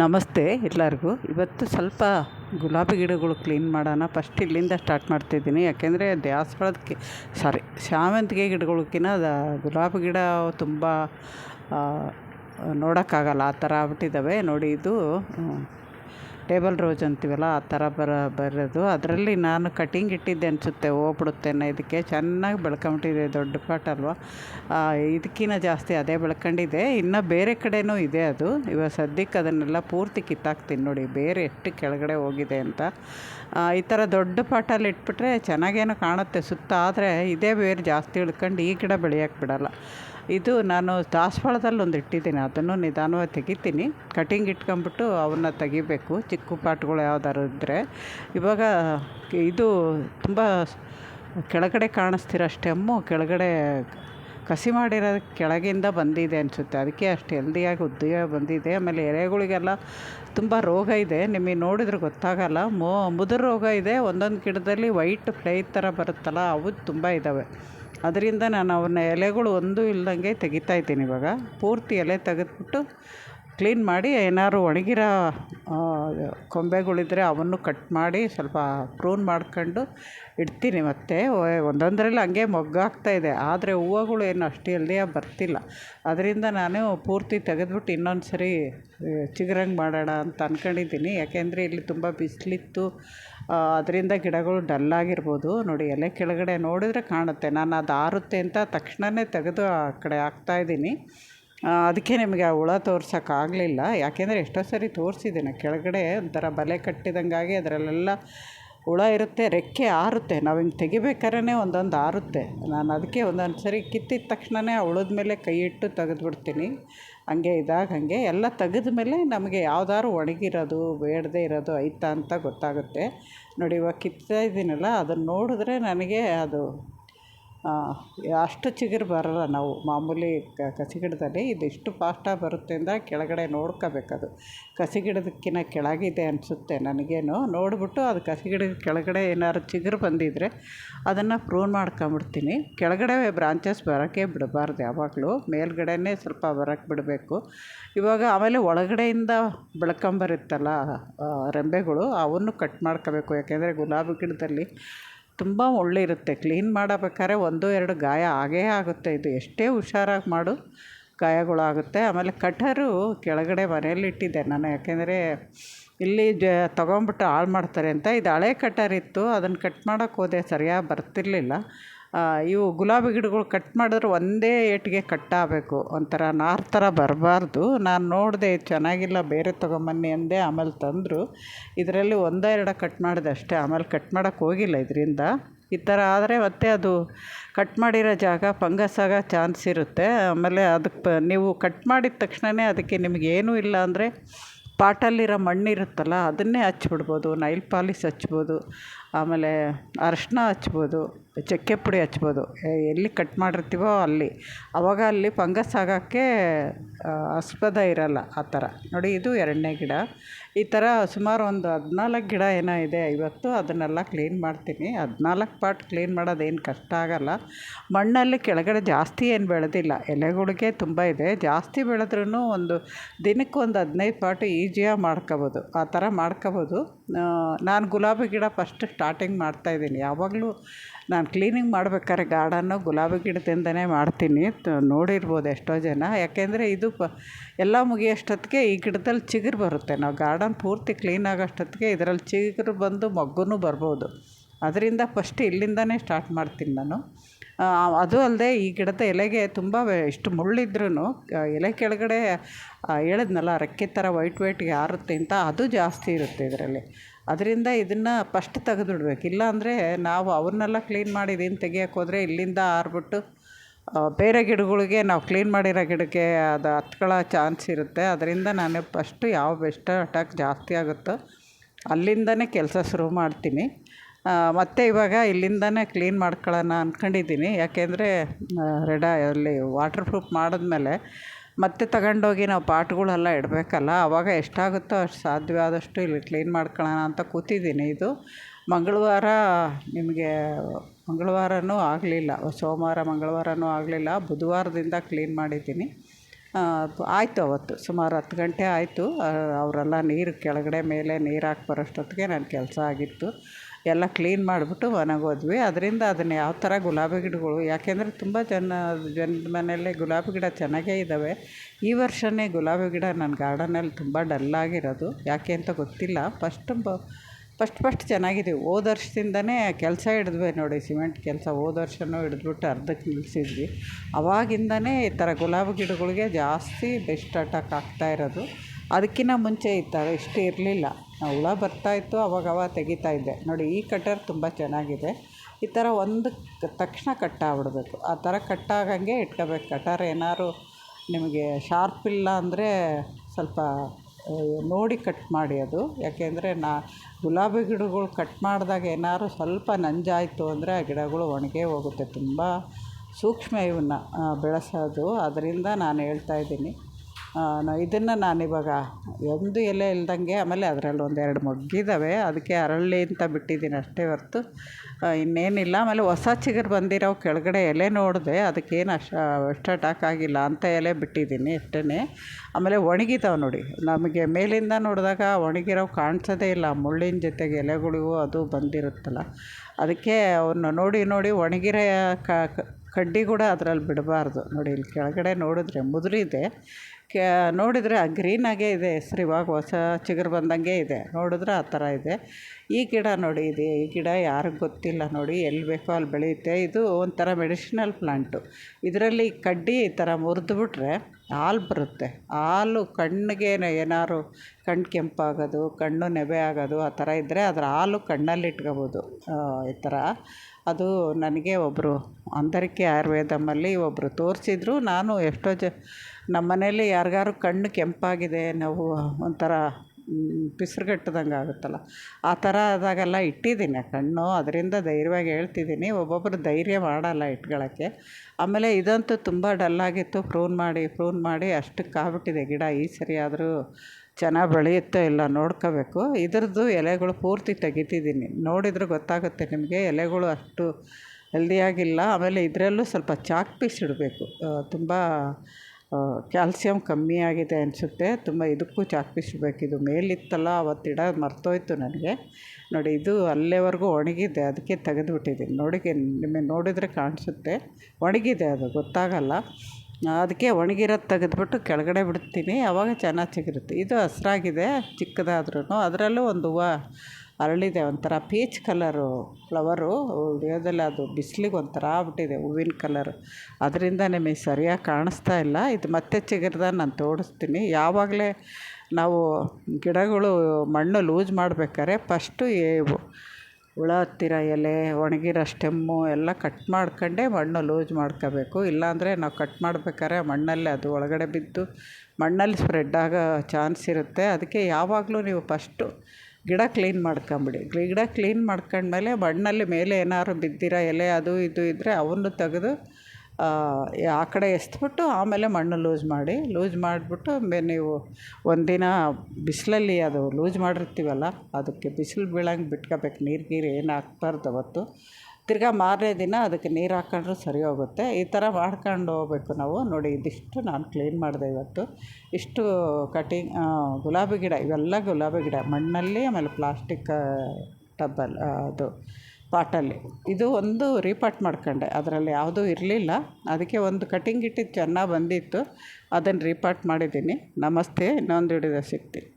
ನಮಸ್ತೆ ಎಲ್ಲರಿಗೂ. ಇವತ್ತು ಸ್ವಲ್ಪ ಗುಲಾಬಿ ಗಿಡಗಳು ಕ್ಲೀನ್ ಮಾಡೋಣ. ಫಸ್ಟ್ ಇಲ್ಲಿಂದ ಸ್ಟಾರ್ಟ್ ಮಾಡ್ತಿದ್ದೀನಿ. ಯಾಕೆಂದರೆ ದಾಸವಾಳದ ಸಾರಿ ಶಾವಂತಿಗೆ ಗಿಡಗಳ್ಕಿಂತ ಗುಲಾಬಿ ಗಿಡ ತುಂಬ ನೋಡೋಕ್ಕಾಗಲ್ಲ. ಆ ಥರ ಆಗ್ಬಿಟ್ಟಿದ್ದಾವೆ. ನೋಡಿ, ಇದು ಟೇಬಲ್ ರೋಜ್ ಅಂತೀವಲ್ಲ, ಆ ಥರ ಬರ, ಬರೋದು. ಅದರಲ್ಲಿ ನಾನು ಕಟಿಂಗ್ ಇಟ್ಟಿದ್ದೆ ಅನಿಸುತ್ತೆ, ಹೋಗ್ಬಿಡುತ್ತೆ ಇದಕ್ಕೆ. ಚೆನ್ನಾಗಿ ಬೆಳ್ಕೊಂಬಿಟ್ಟಿದೆ, ದೊಡ್ಡ ಪಾಟ್ ಅಲ್ವಾ? ಇದಕ್ಕಿಂತ ಜಾಸ್ತಿ ಅದೇ ಬೆಳ್ಕೊಂಡಿದೆ. ಇನ್ನು ಬೇರೆ ಕಡೆಯೂ ಇದೆ ಅದು. ಇವಾಗ ಸದ್ಯಕ್ಕೆ ಅದನ್ನೆಲ್ಲ ಪೂರ್ತಿ ಕಿತ್ತಾಕ್ತೀನಿ ನೋಡಿ, ಬೇರೆ ಎಷ್ಟು ಕೆಳಗಡೆ ಹೋಗಿದೆ ಅಂತ. ಈ ಥರ ದೊಡ್ಡ ಪಾಟಲ್ಲಿ ಇಟ್ಬಿಟ್ರೆ ಚೆನ್ನಾಗೇನೋ ಕಾಣುತ್ತೆ. ಸುತ್ತ ಆದರೆ ಇದೇ ಬೇರೆ ಜಾಸ್ತಿ ಇಳ್ಕೊಂಡು ಈ ಗಿಡ ಬೆಳೆಯೋಕ್ಕೆ ಬಿಡೋಲ್ಲ. ಇದು ನಾನು ದಾಸವಾಳದಲ್ಲಿ ಒಂದು ಇಟ್ಟಿದ್ದೀನಿ. ಅದನ್ನು ನಿಧಾನವಾಗಿ ತೆಗಿತೀನಿ. ಕಟಿಂಗ್ ಇಟ್ಕೊಂಬಿಟ್ಟು ಅವನ್ನ ತೆಗಿಬೇಕು. ಚಿಕ್ಕ ಪಾಟ್ಗಳು ಯಾವ್ದಾದ್ರು ಇದ್ದರೆ ಇವಾಗ ಇದು ತುಂಬ ಕೆಳಗಡೆ ಕಾಣಿಸ್ತಿರೋ ಸ್ಟೆಮ್ಮು ಕೆಳಗಡೆ ಕಸಿ ಮಾಡಿರೋ ಕೆಳಗಿಂದ ಬಂದಿದೆ ಅನಿಸುತ್ತೆ. ಅದಕ್ಕೆ ಅಷ್ಟು ಹೆಲ್ದಿಯಾಗಿ, ಉದ್ದಿಯಾಗಿ ಬಂದಿದೆ. ಆಮೇಲೆ ಎರೆಗಳಿಗೆಲ್ಲ ತುಂಬ ರೋಗ ಇದೆ. ನಿಮಗೆ ನೋಡಿದ್ರೆ ಗೊತ್ತಾಗಲ್ಲ. ಮೋ, ಮುದುರು ರೋಗ ಇದೆ. ಒಂದೊಂದು ಗಿಡದಲ್ಲಿ ವೈಟ್ ಫ್ಲೈ ಥರ ಬರುತ್ತಲ್ಲ, ಅವು ತುಂಬ ಇದ್ದಾವೆ ಅದರಿಂದ ನಾನು ಅವನ್ನ ಎಲೆಗಳು ಒಂದೂ ಇಲ್ದಂಗೆ ತೆಗಿತಾ ಇದ್ದೀನಿ ಇವಾಗ. ಪೂರ್ತಿ ಎಲೆ ತೆಗೆದ್ಬಿಟ್ಟು ಕ್ಲೀನ್ ಮಾಡಿ ಏನಾದ್ರು ಒಣಗಿರೋ ಕೊಂಬೆಗಳಿದ್ರೆ ಅವನ್ನು ಕಟ್ ಮಾಡಿ ಸ್ವಲ್ಪ ಪ್ರೂನ್ ಮಾಡ್ಕೊಂಡು ಇಡ್ತೀನಿ ಮತ್ತೆ. ಒಂದೊಂದರಲ್ಲಿ ಹಂಗೆ ಇದೆ. ಆದರೆ ಹೂವುಗಳು ಏನು ಅಷ್ಟು ಹೆಲ್ದಿಯಾಗಿ ಬರ್ತಿಲ್ಲ. ಅದರಿಂದ ನಾನು ಪೂರ್ತಿ ತೆಗೆದ್ಬಿಟ್ಟು ಇನ್ನೊಂದು ಸರಿ ಚಿಗುರಂಗೆ ಮಾಡೋಣ ಅಂತ ಅಂದ್ಕೊಂಡಿದ್ದೀನಿ ಯಾಕೆಂದರೆ ಇಲ್ಲಿ ತುಂಬ ಬಿಸಿಲಿತ್ತು. ಅದರಿಂದ ಗಿಡಗಳು ಡಲ್ಲಾಗಿರ್ಬೋದು. ನೋಡಿ, ಎಲೆ ಕೆಳಗಡೆ ನೋಡಿದರೆ ಕಾಣುತ್ತೆ. ನಾನು ಅದು ಆರುತ್ತೆ ಅಂತ ತಕ್ಷಣವೇ ತೆಗೆದು ಆ ಕಡೆ ಹಾಕ್ತಾಯಿದ್ದೀನಿ ಅದಕ್ಕೆ ನಿಮಗೆ ಆ ಹುಳ ತೋರ್ಸೋಕ್ಕಾಗಲಿಲ್ಲ. ಯಾಕೆಂದರೆ ಎಷ್ಟೋ ಸರಿ ತೋರಿಸಿದ್ದೀನಿ. ಕೆಳಗಡೆ ಒಂಥರ ಬಲೆ ಕಟ್ಟಿದಂಗಾಗಿ ಅದರಲ್ಲೆಲ್ಲ ಹುಳ ಇರುತ್ತೆ, ರೆಕ್ಕೆ ಆರುತ್ತೆ. ನಾವು ಹಿಂಗೆ ತೆಗಿಬೇಕಾರೇ ಒಂದೊಂದು ಆರುತ್ತೆ. ನಾನು ಅದಕ್ಕೆ ಒಂದೊಂದು ಸರಿ ಕಿತ್ತಿದ ತಕ್ಷಣನೇ ಆ ಹುಳದ ಮೇಲೆ ಕೈ ಇಟ್ಟು ತೆಗೆದ್ಬಿಡ್ತೀನಿ. ಹಂಗೆ ಇದಾಗ ಹಾಗೆ ಎಲ್ಲ ತೆಗೆದ ಮೇಲೆ ನಮಗೆ ಯಾವ್ದಾದ್ರು ಒಣಗಿರೋದು, ಬೇಡದೇ ಇರೋದು ಐತಾ ಅಂತ ಗೊತ್ತಾಗುತ್ತೆ. ನೋಡಿ ಇವಾಗ ಕಿತ್ತಾ ಇದ್ದೀನಲ್ಲ ಅದನ್ನು ನೋಡಿದ್ರೆ ನನಗೆ ಅದು ಅಷ್ಟು ಚಿಗುರು ಬರೋಲ್ಲ ನಾವು. ಮಾಮೂಲಿ ಕಸಿ ಗಿಡದಲ್ಲಿ ಇದು ಇಷ್ಟು ಫಾಸ್ಟಾಗಿ ಬರುತ್ತೆ ಅಂತ ಕೆಳಗಡೆ ನೋಡ್ಕೋಬೇಕದು. ಕಸಿ ಗಿಡದಕ್ಕಿಂತ ಕೆಳಗಿದೆ ಅನಿಸುತ್ತೆ ನನಗೇನು. ನೋಡಿಬಿಟ್ಟು ಅದು ಕಸಿ ಗಿಡದ ಕೆಳಗಡೆ ಏನಾದ್ರು ಚಿಗುರು ಬಂದಿದ್ದರೆ ಅದನ್ನು ಪ್ರೂನ್ ಮಾಡ್ಕೊಂಬಿಡ್ತೀನಿ. ಕೆಳಗಡೆ ಬ್ರಾಂಚಸ್ ಬರೋಕ್ಕೆ ಬಿಡಬಾರ್ದು ಯಾವಾಗಲೂ. ಮೇಲ್ಗಡೆನೇ ಸ್ವಲ್ಪ ಬರೋಕ್ಕೆ ಬಿಡಬೇಕು. ಇವಾಗ ಆಮೇಲೆ ಒಳಗಡೆಯಿಂದ ಬೆಳ್ಕೊಂಬರುತ್ತಲ್ಲ ರೆಂಬೆಗಳು, ಅವನ್ನು ಕಟ್ ಮಾಡ್ಕೋಬೇಕು. ಯಾಕೆಂದರೆ ಗುಲಾಬಿ ಗಿಡದಲ್ಲಿ ತುಂಬ ಇರುತ್ತೆ ಕ್ಲೀನ್ ಮಾಡಬೇಕಾದ್ರೆ ಒಂದು ಎರಡು ಗಾಯ ಆಗೇ ಆಗುತ್ತೆ. ಇದು ಎಷ್ಟೇ ಹುಷಾರಾಗಿ ಮಾಡು, ಗಾಯಗಳಾಗುತ್ತೆ. ಆಮೇಲೆ ಕಟರು ಕೆಳಗಡೆ ಮನೆಯಲ್ಲಿಟ್ಟಿದ್ದೆ ನಾನು. ಯಾಕೆಂದರೆ ಇಲ್ಲಿ ಜ ತೊಗೊಂಬಿಟ್ಟು ಹಾಳು ಮಾಡ್ತಾರೆ ಅಂತ. ಇದು ಹಳೆ ಕಟರ್ ಇತ್ತು ಅದನ್ನು ಕಟ್ ಮಾಡೋಕ್ಕೋದೆ ಸರಿಯಾಗಿ ಬರ್ತಿರಲಿಲ್ಲ. ಇವು ಗುಲಾಬಿ ಗಿಡಗಳು ಕಟ್ ಮಾಡಿದ್ರೆ ಒಂದೇ ಏಟಿಗೆ ಕಟ್ಟಾಗಬೇಕು. ಒಂಥರ ನಾರು ಥರ ಬರಬಾರ್ದು. ನಾನು ನೋಡಿದೆ ಚೆನ್ನಾಗಿಲ್ಲ, ಬೇರೆ ತೊಗೊಂಬನ್ನಿ ಅಂದೆ ಆಮೇಲೆ ತಂದರು. ಇದರಲ್ಲಿ ಒಂದೋ ಎರಡೋ ಕಟ್ ಮಾಡಿದೆ ಅಷ್ಟೇ. ಆಮೇಲೆ ಕಟ್ ಮಾಡೋಕ್ಕೆ ಹೋಗಿಲ್ಲ ಇದರಿಂದ. ಈ ಥರ ಆದರೆ ಮತ್ತೆ ಅದು ಕಟ್ ಮಾಡಿರೋ ಜಾಗ ಫಂಗಸ್ ಆಗೋ ಚಾನ್ಸ್ ಇರುತ್ತೆ. ಆಮೇಲೆ ಅದಕ್ಕೆ ನೀವು ಕಟ್ ಮಾಡಿದ ತಕ್ಷಣವೇ ಅದಕ್ಕೆ ನಿಮಗೇನೂ ಇಲ್ಲ ಅಂದರೆ ಪಾಟಲ್ಲಿರೋ ಮಣ್ಣಿರುತ್ತಲ್ಲ, ಅದನ್ನೇ ಹಚ್ಬಿಡ್ಬೋದು. Nile polish ಹಚ್ಬೋದು. ಆಮೇಲೆ ಅರಶಿನ ಹಚ್ಬೋದು. ಚಕ್ಕೆ ಪುಡಿ ಹಚ್ಬೋದು. ಎಲ್ಲಿ ಕಟ್ ಮಾಡಿರ್ತೀವೋ ಅಲ್ಲಿ. ಅವಾಗ ಅಲ್ಲಿ ಫಂಗಸ್ ಆಗೋಕ್ಕೆ ಆಸ್ಪದ ಇರೋಲ್ಲ ಆ ಥರ. ನೋಡಿ, ಇದು ಎರಡನೇ ಗಿಡ. ಈ ಥರ ಸುಮಾರು ಒಂದು ಹದಿನಾಲ್ಕು ಗಿಡ ಏನೋ ಇದೆ. ಇವತ್ತು ಅದನ್ನೆಲ್ಲ ಕ್ಲೀನ್ ಮಾಡ್ತೀನಿ. ಹದಿನಾಲ್ಕು ಪಾಟ್ ಕ್ಲೀನ್ ಮಾಡೋದೇನು ಕಷ್ಟ ಆಗೋಲ್ಲ. ಮಣ್ಣಲ್ಲಿ ಕೆಳಗಡೆ ಜಾಸ್ತಿ ಏನು ಬೆಳೆದಿಲ್ಲ. ಎಲೆಗಳಿಗೆ ತುಂಬ ಇದೆ. ಜಾಸ್ತಿ ಬೆಳೆದ್ರೂ ಒಂದು ದಿನಕ್ಕೆ ಒಂದು ಹದಿನೈದು ಪಾರ್ಟ್ ಈಸಿಯಾಗಿ ಮಾಡ್ಕೋಬೋದು. ಆ ಥರ ಮಾಡ್ಕೋಬೋದು. ನಾನು ಗುಲಾಬಿ ಗಿಡ ಫಸ್ಟ್ ಸ್ಟಾರ್ಟಿಂಗ್ ಮಾಡ್ತಾಯಿದ್ದೀನಿ ಯಾವಾಗಲೂ ನಾನು ಕ್ಲೀನಿಂಗ್ ಮಾಡ್ಬೇಕಾದ್ರೆ ಗಾರ್ಡನ್ನು ಗುಲಾಬಿ ಗಿಡದಿಂದನೇ ಮಾಡ್ತೀನಿ. ನೋಡಿರ್ಬೋದು ಎಷ್ಟೋ ಜನ. ಯಾಕೆಂದರೆ ಇದು ಪ ಎಲ್ಲ ಮುಗಿಯೋಷ್ಟೊತ್ತಿಗೆ ಈ ಗಿಡದಲ್ಲಿ ಚಿಗುರು ಬರುತ್ತೆ. ನಾವು ಗಾರ್ಡನ್ ಪೂರ್ತಿ ಕ್ಲೀನ್ ಆಗೋಷ್ಟೊತ್ತಿಗೆ ಇದರಲ್ಲಿ ಚಿಗುರು ಬಂದು ಮೊಗ್ಗು ಬರ್ಬೋದು. ಅದರಿಂದ ಫಸ್ಟ್ ಇಲ್ಲಿಂದನೇ ಸ್ಟಾರ್ಟ್ ಮಾಡ್ತೀನಿ ನಾನು. ಅದು ಅಲ್ಲದೆ ಈ ಗಿಡದ ಎಲೆಗೆ ತುಂಬ ಇಷ್ಟು ಮುಳ್ಳಿದ್ರೂ ಎಲೆ ಕೆಳಗಡೆ ಹೇಳಿದ್ನಲ್ಲ ರೆಕ್ಕೆ ಥರ ವೈಟ್ ವೈಟ್ಗೆ ಆರುತ್ತೆ ಅಂತ, ಅದು ಜಾಸ್ತಿ ಇರುತ್ತೆ ಇದರಲ್ಲಿ. ಅದರಿಂದ ಇದನ್ನು ಫಸ್ಟ್ ತೆಗೆದ್ಬಿಡ್ಬೇಕು. ಇಲ್ಲಾಂದರೆ ನಾವು ಅವನ್ನೆಲ್ಲ ಕ್ಲೀನ್ ಮಾಡಿ ಇದನ್ನು ತೆಗಿಯೋಕೆ ಹೋದರೆ ಇಲ್ಲಿಂದ ಆರ್ಬಿಟ್ಟು ಬೇರೆ ಗಿಡಗಳಿಗೆ ನಾವು ಕ್ಲೀನ್ ಮಾಡಿರೋ ಗಿಡಕ್ಕೆ ಅದು ಹತ್ಕೊಳ್ಳೋ ಚಾನ್ಸ್ ಇರುತ್ತೆ. ಅದರಿಂದ ನಾನು ಫಸ್ಟು ಯಾವ ಬೆಸ್ಟ್ ಅಟ್ಯಾಕ್ ಜಾಸ್ತಿ ಆಗುತ್ತೋ ಅಲ್ಲಿಂದನೇ ಕೆಲಸ ಶುರು ಮಾಡ್ತೀನಿ. ಮತ್ತು ಇವಾಗ ಇಲ್ಲಿಂದನೇ ಕ್ಲೀನ್ ಮಾಡ್ಕೊಳ್ಳೋಣ ಅಂದ್ಕೊಂಡಿದ್ದೀನಿ ಯಾಕೆಂದರೆ ರೆಡ ಅಲ್ಲಿ ವಾಟ್ರ್ ಪ್ರೂಫ್ ಮಾಡಿದ್ಮೇಲೆ ಮತ್ತೆ ತಗೊಂಡೋಗಿ ನಾವು ಪಾಟ್ಗಳೆಲ್ಲ ಇಡಬೇಕಲ್ಲ ಆವಾಗ ಎಷ್ಟಾಗುತ್ತೋ ಅಷ್ಟು ಸಾಧ್ಯವಾದಷ್ಟು ಇಲ್ಲಿ ಕ್ಲೀನ್ ಮಾಡ್ಕೊಳ್ಳೋಣ ಅಂತ ಕೂತಿದ್ದೀನಿ. ಇದು ಮಂಗಳವಾರ ನಿಮಗೆ ಮಂಗಳವಾರನೂ ಆಗಲಿಲ್ಲ, ಸೋಮವಾರ ಮಂಗಳವಾರನೂ ಆಗಲಿಲ್ಲ, ಬುಧವಾರದಿಂದ ಕ್ಲೀನ್ ಮಾಡಿದ್ದೀನಿ. ಆಯಿತು ಅವತ್ತು, ಸುಮಾರು ಹತ್ತು ಗಂಟೆ ಆಯಿತು ಅವರೆಲ್ಲ ನೀರು ಕೆಳಗಡೆ ಮೇಲೆ ನೀರು ಹಾಕಿ ಬರೋಷ್ಟೊತ್ತಿಗೆ ನನ್ನ ಕೆಲಸ ಆಗಿತ್ತು. ಎಲ್ಲ ಕ್ಲೀನ್ ಮಾಡಿಬಿಟ್ಟು ಮನೆಗೆ ಹೋದ್ವಿ. ಅದರಿಂದ ಅದನ್ನು ಯಾವ ಥರ ಗುಲಾಬಿ ಗಿಡಗಳು, ಯಾಕೆಂದರೆ ತುಂಬ ಜನ ಜನದ ಮನೆಯಲ್ಲಿ ಗುಲಾಬಿ ಗಿಡ ಚೆನ್ನಾಗೇ ಇದ್ದಾವೆ ಈ ವರ್ಷವೇ ಗುಲಾಬಿ ಗಿಡ ನನ್ನ ಗಾರ್ಡನಲ್ಲಿ ತುಂಬ ಡಲ್ಲಾಗಿರೋದು ಯಾಕೆ ಅಂತ ಗೊತ್ತಿಲ್ಲ. ಫಸ್ಟ್ ಬ ಫಸ್ಟ್ ಫಸ್ಟ್ ಚೆನ್ನಾಗಿದ್ದೀವಿ ಹೋದ ವರ್ಷದಿಂದನೇ ಕೆಲಸ ಹಿಡಿದ್ವಿ ನೋಡಿ, ಸಿಮೆಂಟ್ ಕೆಲಸ. ಹೋದ ವರ್ಷವೂ ಹಿಡಿದ್ಬಿಟ್ಟು ಅರ್ಧಕ್ಕೆ ನಿಲ್ಲಿಸಿದ್ವಿ ಅವಾಗಿಂದನೇ ಈ ಥರ ಗುಲಾಬಿ ಗಿಡಗಳಿಗೆ ಜಾಸ್ತಿ ಬೆಸ್ಟ್ ಅಟ್ಯಾಕ್ ಆಗ್ತಾ ಇರೋದು. ಅದಕ್ಕಿಂತ ಮುಂಚೆ ಈ ಥರ ಇಷ್ಟು ಇರಲಿಲ್ಲ. ಹುಳ ಬರ್ತಾಯಿತ್ತು ತೆಗಿತಾ ತೆಗಿತಾಯಿದ್ದೆ ನೋಡಿ, ಈ ಕಟ್ಟರ್ ತುಂಬ ಚೆನ್ನಾಗಿದೆ. ಈ ಥರ ಒಂದು ತಕ್ಷಣ ಕಟ್ಟಾಗ್ಬಿಡ್ಬೇಕು. ಆ ಥರ ಕಟ್ಟಾಗಂಗೆ ಇಟ್ಕೋಬೇಕು. ಕಟರ್ ಏನಾದ್ರು ನಿಮಗೆ ಶಾರ್ಪ್ ಇಲ್ಲ ಅಂದರೆ ಸ್ವಲ್ಪ ನೋಡಿ ಕಟ್ ಮಾಡಿ ಅದು. ಯಾಕೆಂದರೆ ನಾ, ಗುಲಾಬಿ ಗಿಡಗಳು ಕಟ್ ಮಾಡಿದಾಗ ಏನಾದ್ರು ಸ್ವಲ್ಪ ನಂಜಾಯಿತು ಅಂದರೆ ಆ ಗಿಡಗಳು ಒಣಗೇ ಹೋಗುತ್ತೆ. ತುಂಬ ಸೂಕ್ಷ್ಮ ಇವನ್ನ ಬೆಳೆಸೋದು. ಅದರಿಂದ ನಾನು ಹೇಳ್ತಾಯಿದ್ದೀನಿ ಇದನ್ನು ನಾನಿವಾಗ ಒಂದು ಎಲೆ ಇಲ್ದಂಗೆ ಆಮೇಲೆ ಅದ್ರಲ್ಲಿ ಒಂದು ಎರಡು ಮೊಗ್ಗಿದ್ದಾವೆ ಅದಕ್ಕೆ ಅರಳಿ ಅಂತ ಬಿಟ್ಟಿದ್ದೀನಿ ಅಷ್ಟೇ ಹೊರ್ತು. ಇನ್ನೇನಿಲ್ಲ. ಆಮೇಲೆ ಹೊಸ ಚಿಗುರು ಬಂದಿರೋ ಕೆಳಗಡೆ ಎಲೆ ನೋಡಿದೆ. ಅದಕ್ಕೇನು ಅಷ್ಟು ಅಷ್ಟು ಅಟ್ಯಾಕ್ ಆಗಿಲ್ಲ ಅಂತ ಎಲೆ ಬಿಟ್ಟಿದ್ದೀನಿ ಅಷ್ಟೇ ಆಮೇಲೆ ಒಣಗಿದಾವೆ ನೋಡಿ. ನಮಗೆ ಮೇಲಿಂದ ನೋಡಿದಾಗ ಒಣಗಿರೋ ಕಾಣಿಸೋದೇ ಇಲ್ಲ. ಮುಳ್ಳಿನ ಜೊತೆಗೆ ಎಲೆಗಳಿಗೂ ಅದು ಬಂದಿರುತ್ತಲ್ಲ. ಅದಕ್ಕೆ ಅವನ್ನ ನೋಡಿ ನೋಡಿ ಒಣಗಿರೋ ಕಡ್ಡಿ ಕೂಡ ಅದ್ರಲ್ಲಿ ಬಿಡಬಾರ್ದು. ನೋಡಿ, ಇಲ್ಲಿ ಕೆಳಗಡೆ ನೋಡಿದ್ರೆ ಮುದುರಿದೆ. ಕ್ಯಾ ನೋಡಿದರೆ ಗ್ರೀನಾಗೆ ಇದೆ ಹೆಸ್ರು ಇವಾಗ ಹೊಸ ಚಿಗುರು ಬಂದಂಗೆ ಇದೆ. ನೋಡಿದ್ರೆ ಆ ಥರ ಇದೆ. ಈ ಗಿಡ ನೋಡಿ, ಇದೆ ಈ ಗಿಡ ಯಾರಿಗೂ ಗೊತ್ತಿಲ್ಲ ನೋಡಿ, ಎಲ್ಲಿ ಬೇಕೋ ಅಲ್ಲಿ ಬೆಳೆಯುತ್ತೆ. ಇದು ಒಂಥರ ಮೆಡಿಷನಲ್ ಪ್ಲಾಂಟು. ಇದರಲ್ಲಿ ಕಡ್ಡಿ ಈ ಥರ ಮುರಿದ್ಬಿಟ್ರೆ ಹಾಲು ಬರುತ್ತೆ. ಹಾಲು ಕಣ್ಣಿಗೆ ಏನಾದ್ರು ಕಣ್ಣು ಕೆಂಪಾಗೋದು, ಕಣ್ಣು ನೆವೆ ಆಗೋದು, ಆ ಥರ ಇದ್ದರೆ ಅದರ ಹಾಲು ಕಣ್ಣಲ್ಲಿ ಇಟ್ಕೋಬೋದು. ಈ ಥರ. ಅದು ನನಗೆ ಒಬ್ಬರು ಅಂಧರಿಕೆ ಆಯುರ್ವೇದಮಲ್ಲಿ ಒಬ್ಬರು ತೋರಿಸಿದ್ರು. ನಾನು ಎಷ್ಟೋ ಜ ನಮ್ಮ ಮನೇಲಿ ಯಾರಿಗಾರು ಕಣ್ಣು ಕೆಂಪಾಗಿದೆ, ನಾವು ಒಂಥರ ಪಿಸ್ರುಗಟ್ಟದಂಗೆ ಆಗುತ್ತಲ್ಲ. ಆ ಥರ ಆದಾಗೆಲ್ಲ ಇಟ್ಟಿದ್ದೀನಿ ಕಣ್ಣು, ಅದರಿಂದ ಧೈರ್ಯವಾಗಿ ಹೇಳ್ತಿದ್ದೀನಿ. ಒಬ್ಬೊಬ್ಬರು ಧೈರ್ಯ ಮಾಡೋಲ್ಲ ಇಟ್ಕೊಳ್ಳೋಕ್ಕೆ. ಆಮೇಲೆ ಇದಂತೂ ತುಂಬ ಡಲ್ಲಾಗಿತ್ತು ಪ್ರೂನ್ ಮಾಡಿ ಪ್ರೂನ್ ಮಾಡಿ ಅಷ್ಟಕ್ಕೆ ಆಗ್ಬಿಟ್ಟಿದೆ ಗಿಡ. ಈ ಸರಿ ಆದರೂ ಚೆನ್ನಾಗಿ ಬೆಳೆಯುತ್ತೋ ಇಲ್ಲ ನೋಡ್ಕೋಬೇಕು. ಇದ್ರದ್ದು ಎಲೆಗಳು ಪೂರ್ತಿ ತೆಗಿತಿದ್ದೀನಿ. ನೋಡಿದರೆ ಗೊತ್ತಾಗುತ್ತೆ ನಿಮಗೆ, ಎಲೆಗಳು ಅಷ್ಟು ಹೆಲ್ದಿಯಾಗಿಲ್ಲ ಆಮೇಲೆ ಇದರಲ್ಲೂ ಸ್ವಲ್ಪ ಚಾಕ್ ಪೀಸ್ ಇಡಬೇಕು. ತುಂಬ ಕ್ಯಾಲ್ಸಿಯಮ್ ಕಮ್ಮಿ ಆಗಿದೆ ಅನಿಸುತ್ತೆ. ತುಂಬ ಇದಕ್ಕೂ ಚಾಕ್ ಪೀಸ್ ಬೇಕಿದು ಮೇಲಿತ್ತಲ್ಲ ಅವತ್ತಿಡ ಮರ್ತೋಯ್ತು ನನಗೆ. ನೋಡಿ, ಇದು ಅಲ್ಲೇವರೆಗೂ ಒಣಗಿದೆ. ಅದಕ್ಕೆ ತೆಗೆದುಬಿಟ್ಟಿದ್ದೀನಿ. ನೋಡಿ ನಿಮಗೆ ನೋಡಿದರೆ ಕಾಣಿಸುತ್ತೆ. ಒಣಗಿದೆ ಅದು, ಗೊತ್ತಾಗಲ್ಲ. ಅದಕ್ಕೆ ಒಣಗಿರೋದು ತೆಗೆದುಬಿಟ್ಟು ಕೆಳಗಡೆ ಬಿಡ್ತೀನಿ. ಆವಾಗ ಚೆನ್ನಾಗಿ ಚಿಗುರುತ್ತೆ. ಇದು ಹಸ್ರಾಗಿದೆ ಚಿಕ್ಕದಾದ್ರೂ ಅದರಲ್ಲೂ ಒಂದು ಹೂವು ಅರಳಿದೆ ಒಂಥರ ಪೀಚ್ ಕಲರು ಫ್ಲವರು ವಿಡಿಯೋದಲ್ಲಿ ಅದು ಬಿಸ್ಲಿಗೆ ಒಂಥರ ಆಗ್ಬಿಟ್ಟಿದೆ ಹೂವಿನ ಕಲರ್. ಅದರಿಂದ ನಿಮಗೆ ಸರಿಯಾಗಿ ಕಾಣಿಸ್ತಾ ಇಲ್ಲ. ಇದು ಮತ್ತೆ ಚಿಗುರ್ದಾಗ ನಾನು ತೋರಿಸ್ತೀನಿ. ಯಾವಾಗಲೇ ನಾವು ಗಿಡಗಳು ಮಣ್ಣು ಲೂಸ್ ಮಾಡ್ಬೇಕಾದ್ರೆ ಫಸ್ಟು ಹುಳ, ಹತ್ತಿರ ಎಲೆ, ಒಣಗಿರೋ ಸ್ಟೆಮ್ಮು ಎಲ್ಲ ಕಟ್ ಮಾಡ್ಕೊಂಡೆ ಮಣ್ಣು ಲೂಸ್ ಮಾಡ್ಕೋಬೇಕು. ಇಲ್ಲಾಂದರೆ ನಾವು ಕಟ್ ಮಾಡ್ಬೇಕಾದ್ರೆ ಮಣ್ಣಲ್ಲೇ ಅದು ಒಳಗಡೆ ಬಿದ್ದು ಮಣ್ಣಲ್ಲಿ ಸ್ಪ್ರೆಡ್ ಆಗೋ ಚಾನ್ಸ್ ಇರುತ್ತೆ. ಅದಕ್ಕೆ ಯಾವಾಗಲೂ ನೀವು ಫಸ್ಟು ಗಿಡ ಕ್ಲೀನ್ ಮಾಡ್ಕೊಂಬಿಡಿ. ಗಿಡ ಕ್ಲೀನ್ ಮಾಡ್ಕೊಂಡ್ಮೇಲೆ ಮಣ್ಣಲ್ಲಿ ಮೇಲೆ ಏನಾದ್ರು ಬಿದ್ದಿರೋ ಎಲೆ ಅದು ಇದು ಇದ್ದರೆ ಅವನ್ನು ತೆಗೆದು, ಆ ಕಡೆ ಎಸ್ದ್ಬಿಟ್ಟು ಆಮೇಲೆ ಮಣ್ಣು ಲೂಸ್ ಮಾಡಿ, ಲೂಸ್ ಮಾಡಿಬಿಟ್ಟು ಮೇ, ನೀವು ಒಂದಿನ ಬಿಸಿಲಲ್ಲಿ ಅದು ಲೂಸ್ ಮಾಡಿರ್ತೀವಲ್ಲ, ಅದಕ್ಕೆ ಬಿಸಿಲು ಬೀಳಂಗೆ ಬಿಟ್ಕೋಬೇಕು. ನೀರು ಗೀರು ಏನು ಹಾಕ್ಬಾರ್ದು ಅವತ್ತು. ತಿರ್ಗಾ ಮಾರನೇ ದಿನ ಅದಕ್ಕೆ ನೀರು ಹಾಕ್ಕೊಂಡ್ರೆ ಸರಿ ಹೋಗುತ್ತೆ. ಈ ಥರ ಮಾಡ್ಕೊಂಡು ಹೋಗ್ಬೇಕು ನಾವು. ನೋಡಿ, ಇದಿಷ್ಟು ನಾನು ಕ್ಲೀನ್ ಮಾಡಿದೆ ಇವತ್ತು. ಇಷ್ಟು ಕಟಿಂಗ್ ಗುಲಾಬಿ ಗಿಡ, ಇವೆಲ್ಲ ಗುಲಾಬಿ ಗಿಡ. ಮಣ್ಣಲ್ಲಿ ಆಮೇಲೆ ಪ್ಲಾಸ್ಟಿಕ್ ಟಬ್ಬಲ್ಲಿ ಅದು ಪಾಟಲ್ಲಿ. ಇದು ಒಂದು ರೀಪಾಟ್ ಮಾಡ್ಕೊಂಡೆ. ಅದರಲ್ಲಿ ಯಾವುದೂ ಇರಲಿಲ್ಲ. ಅದಕ್ಕೆ ಒಂದು ಕಟಿಂಗ್ ಇಟ್ಟಿದ್ದು ಚೆನ್ನಾಗಿ ಬಂದಿತ್ತು. ಅದನ್ನು ರೀಪಾಟ್ ಮಾಡಿದ್ದೀನಿ. ನಮಸ್ತೆ. ಇನ್ನೊಂದು ಹಿಡಿದ ಸಿಗ್ತೀನಿ.